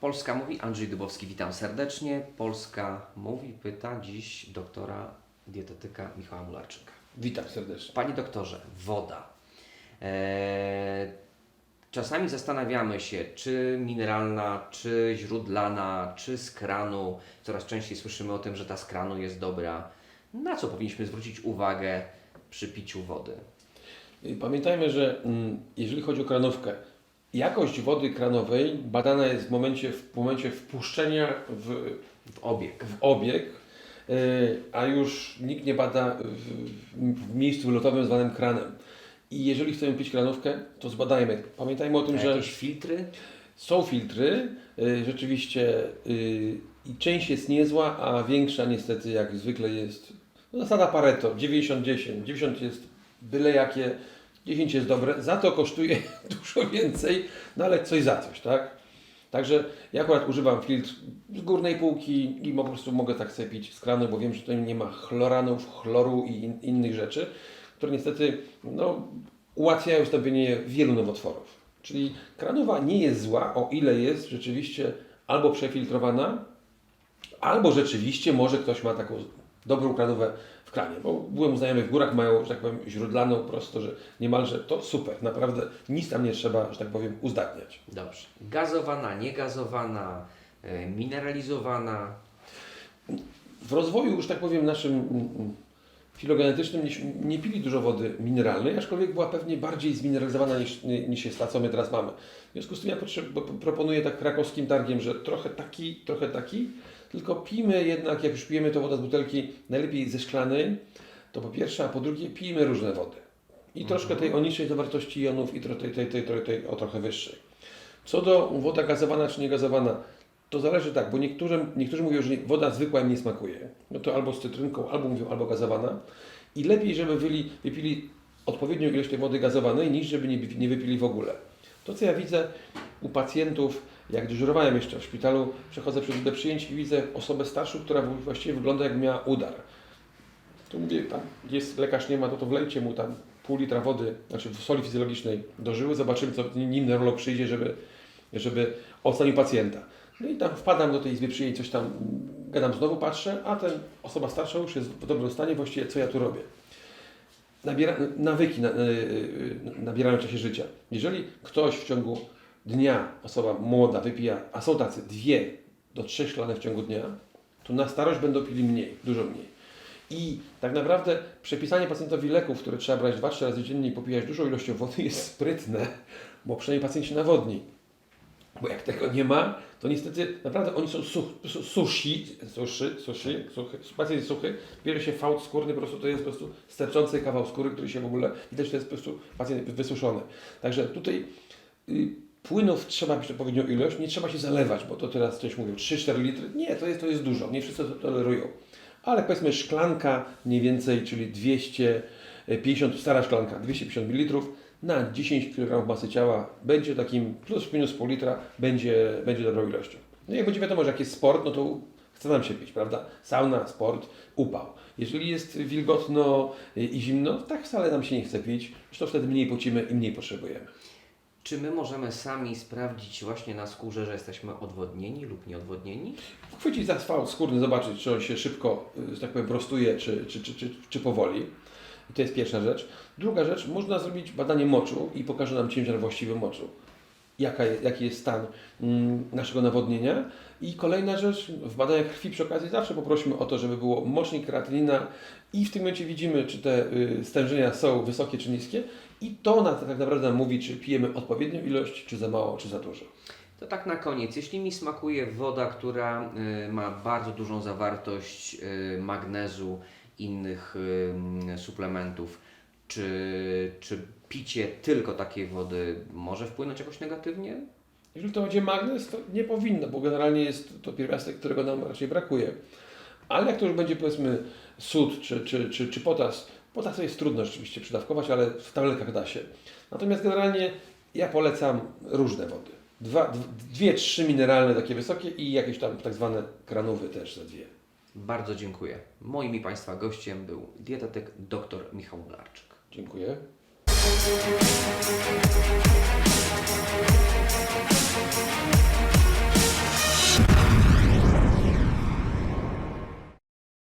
Polska mówi, Andrzej Dubowski, witam serdecznie. Polska mówi, pyta dziś doktora dietetyka Michała Mularczyka. Witam serdecznie. Panie doktorze, woda. Eee, czasami zastanawiamy się, czy mineralna, czy źródlana, czy z kranu. Coraz częściej słyszymy o tym, że ta z kranu jest dobra. Na co powinniśmy zwrócić uwagę przy piciu wody? Pamiętajmy, że mm, jeżeli chodzi o kranówkę, jakość wody kranowej badana jest w momencie, w momencie wpuszczenia w, W obieg. w obieg, y, a już nikt nie bada w, w miejscu lotowym zwanym kranem. I jeżeli chcemy pić kranówkę, to zbadajmy. Pamiętajmy o tym, A że jakieś filtry? są filtry, y, rzeczywiście y, i część jest niezła, a większa niestety jak zwykle jest no, zasada Pareto, 90-10. 90 jest byle jakie, 10 jest dobre, za to kosztuje dużo więcej, no ale coś za coś, tak? Także ja akurat używam filtr z górnej półki i po prostu mogę tak sobie pić z kranu, bo wiem, że tutaj nie ma chloranów, chloru i in, innych rzeczy, które niestety no, ułatwiają wystąpienie wielu nowotworów. Czyli kranowa nie jest zła, o ile jest rzeczywiście albo przefiltrowana, albo rzeczywiście może ktoś ma taką dobrą kranowę w kranie. Bo byłem u znajomych w górach, mają, że tak powiem, źródlaną prosto, że niemalże to super, naprawdę nic tam nie trzeba, że tak powiem, uzdatniać. Dobrze. Gazowana, niegazowana, e, mineralizowana. W rozwoju, że tak powiem, naszym filogenetycznym nie, nie pili dużo wody mineralnej, aczkolwiek była pewnie bardziej zmineralizowana niż, niż jest ta, co my teraz mamy. W związku z tym ja proponuję tak krakowskim targiem, że trochę taki, trochę taki, tylko pijmy jednak, jak już pijemy to woda z butelki, najlepiej ze szklanej, to po pierwsze, a po drugie pijmy różne wody. I troszkę tej o niższej zawartości jonów i tro- tej, tej, tej, tej, tej o trochę wyższej. Co do woda gazowana czy niegazowana, to zależy tak, bo niektórzy, niektórzy mówią, że woda zwykła im nie smakuje. No to albo z cytrynką, albo mówią, albo gazowana. I lepiej, żeby wyli, wypili odpowiednią ilość tej wody gazowanej, niż żeby nie, nie wypili w ogóle. To, co ja widzę u pacjentów, jak dyżurowałem jeszcze w szpitalu, przechodzę przez wiele przyjęć i widzę osobę starszą, która właściwie wygląda jak miała udar. Tu mówię, tam jest lekarz nie ma, to to wlejcie mu tam pół litra wody, znaczy soli fizjologicznej do żyły, zobaczymy, co nim neurolog przyjdzie, żeby, żeby ocenił pacjenta. No i tam wpadam do tej izby przyjęć, coś tam gadam, znowu patrzę, a ten osoba starsza już jest w dobrym stanie, właściwie co ja tu robię. Nabiera, nawyki na, yy, nabierają w czasie życia. Jeżeli ktoś w ciągu dnia, osoba młoda wypija, a są tacy dwie do trzech szklanek w ciągu dnia, to na starość będą pili mniej, dużo mniej. I tak naprawdę przepisanie pacjentowi leków, które trzeba brać 2-3 razy dziennie i popijać dużą ilością wody jest sprytne, bo przynajmniej pacjent się nawodni. Bo jak tego nie ma, to niestety naprawdę oni są such, su- sushi, suszy, sushi, suchy, pacjent jest suchy, bierze się fałd skórny, po prostu to jest po prostu sterczący kawał skóry, który się w ogóle, widać, to jest po prostu pacjent wysuszony. Także tutaj y, płynów trzeba mieć odpowiednią ilość, nie trzeba się zalewać, bo to teraz coś mówią, 3-4 litry, nie, to jest, to jest dużo, nie wszyscy to tolerują. Ale powiedzmy szklanka mniej więcej, czyli 250, stara szklanka, 250 ml na 10 kg masy ciała będzie takim plus minus pół litra, będzie, będzie dobrą ilością. No i jak będzie wiadomo, że jak jest sport, no to chce nam się pić, prawda? Sauna, sport, upał. Jeżeli jest wilgotno i zimno, tak wcale nam się nie chce pić, zresztą wtedy mniej pocimy i mniej potrzebujemy. Czy my możemy sami sprawdzić właśnie na skórze, że jesteśmy odwodnieni lub nieodwodnieni? Chwycić za fał skórny, zobaczyć, czy on się szybko, y, że tak powiem, prostuje, czy, czy, czy, czy, czy powoli. I to jest pierwsza rzecz. Druga rzecz, można zrobić badanie moczu i pokaże nam ciężar właściwy moczu. Jaka jaki jest stan mm, naszego nawodnienia. I kolejna rzecz, w badaniach krwi przy okazji zawsze poprosimy o to, żeby było mocznik, kreatynina i w tym momencie widzimy, czy te y, stężenia są wysokie czy niskie. I to na, tak naprawdę mówi, czy pijemy odpowiednią ilość, czy za mało, czy za dużo. To tak na koniec. Jeśli mi smakuje woda, która y, ma bardzo dużą zawartość y, magnezu, innych suplementów, czy, czy picie tylko takiej wody może wpłynąć jakoś negatywnie? Jeżeli to będzie magnez, to nie powinno, bo generalnie jest to pierwiastek, którego nam raczej brakuje. Ale jak to już będzie powiedzmy sód czy, czy, czy, czy potas, potas jest trudno rzeczywiście przydawkować, ale w tabletkach da się. Natomiast generalnie ja polecam różne wody. Dwa, dwie, trzy mineralne takie wysokie i jakieś tam tak zwane kranowy też za dwie. Bardzo dziękuję. Moim i Państwa gościem był dietetyk dr Michał Blarczyk. Dziękuję.